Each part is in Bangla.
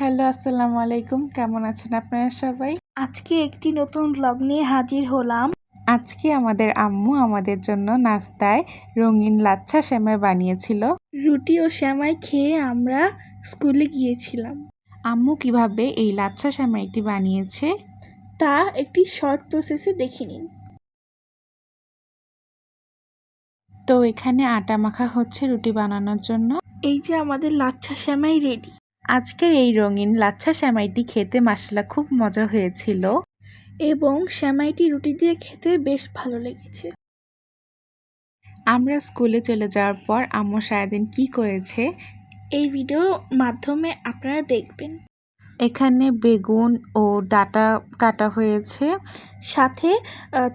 হ্যালো আসসালামু আলাইকুম। কেমন আছেন আপনারা সবাই? আজকে একটি নতুন ব্লগ নিয়ে হাজির হলাম। আজকে আমাদের আম্মু আমাদের জন্য নাস্তায় রঙিন লাচ্ছা সেমাই বানিয়েছিল। রুটি ও শ্যামাই খেয়ে আমরা স্কুলে গিয়েছিলাম। আম্মু কীভাবে এই লাচ্ছা সেমাইটি বানিয়েছে? তা একটি শর্ট প্রসেসে দেখে নিন। তো এখানে আটা মাখা হচ্ছে রুটি বানানোর জন্য। এই যে আমাদের লাচ্ছা শ্যামাই রেডি আজকের এই রঙিন লাচ্ছা সেমাইটি খেতে মাসালা খুব মজা হয়েছিল। এবং শ্যামাইটি রুটি দিয়ে খেতে বেশ ভালো লেগেছে। আমরা স্কুলে চলে যাওয়ার পর আম্মু সারাদিন কি করেছে? এই ভিডিওর মাধ্যমে আপনারা দেখবেন। এখানে বেগুন ও ডাটা কাটা হয়েছে। সাথে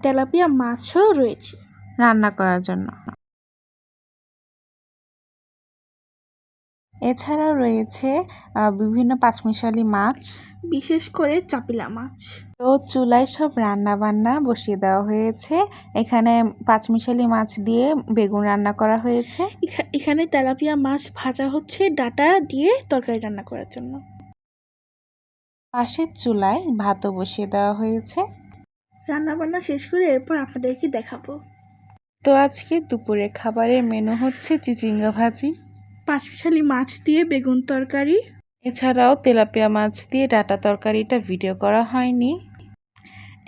তেলাপিয়া মাছও রয়েছে। রান্না করার জন্য। এছাড়াও রয়েছে বিভিন্ন পাঁচমিশালি মাছ। বিশেষ করে চাপিলা মাছ। তো চুলায় সব রান্না বান্না বসিয়ে দেওয়া হয়েছে। এখানে পাঁচমিশালি মাছ দিয়ে বেগুন রান্না করা হয়েছে। এখা- এখানে তেলাপিয়া মাছ ভাজা হচ্ছে ডাটা দিয়ে তরকারি রান্না করার জন্য। পাশের চুলায় ভাতও বসিয়ে দেওয়া হয়েছে। রান্না বান্না শেষ করে এরপর আপনাদেরকে দেখাবো। তো আজকে দুপুরে খাবারের মেনু হচ্ছে চিচিঙ্গা ভাজি। পাঁচমিশালি মাছ দিয়ে বেগুন তরকারি। এছাড়াও তেলাপিয়া মাছ দিয়ে ডাটা তরকারিটা ভিডিও করা হয়নি।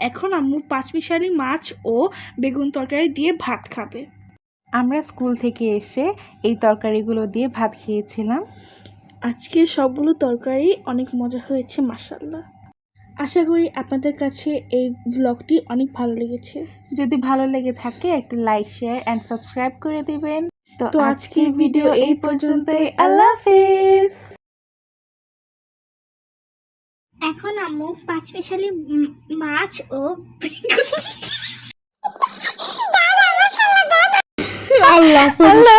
এখন আম্মু পাঁচমিশালি মাছ ও বেগুন তরকারি দিয়ে ভাত খাবে। আমরা স্কুল থেকে এসে এই তরকারিগুলো দিয়ে ভাত খেয়েছিলাম। আজকে সবগুলো তরকারি অনেক মজা হয়েছে মাসাল্লাহ আশা করি আপনাদের কাছে এই ব্লগটি অনেক ভালো লেগেছে। যদি ভালো লেগে থাকে একটা লাইক শেয়ার অ্যান্ড সাবস্ক্রাইব করে দিবেন। তো আজকের ভিডিও এই পর্যন্তই। আল্লাহ হাফেজ। এখন আম্মু পাঁচমিশালি মাছ ও আল্লাহ আল্লাহ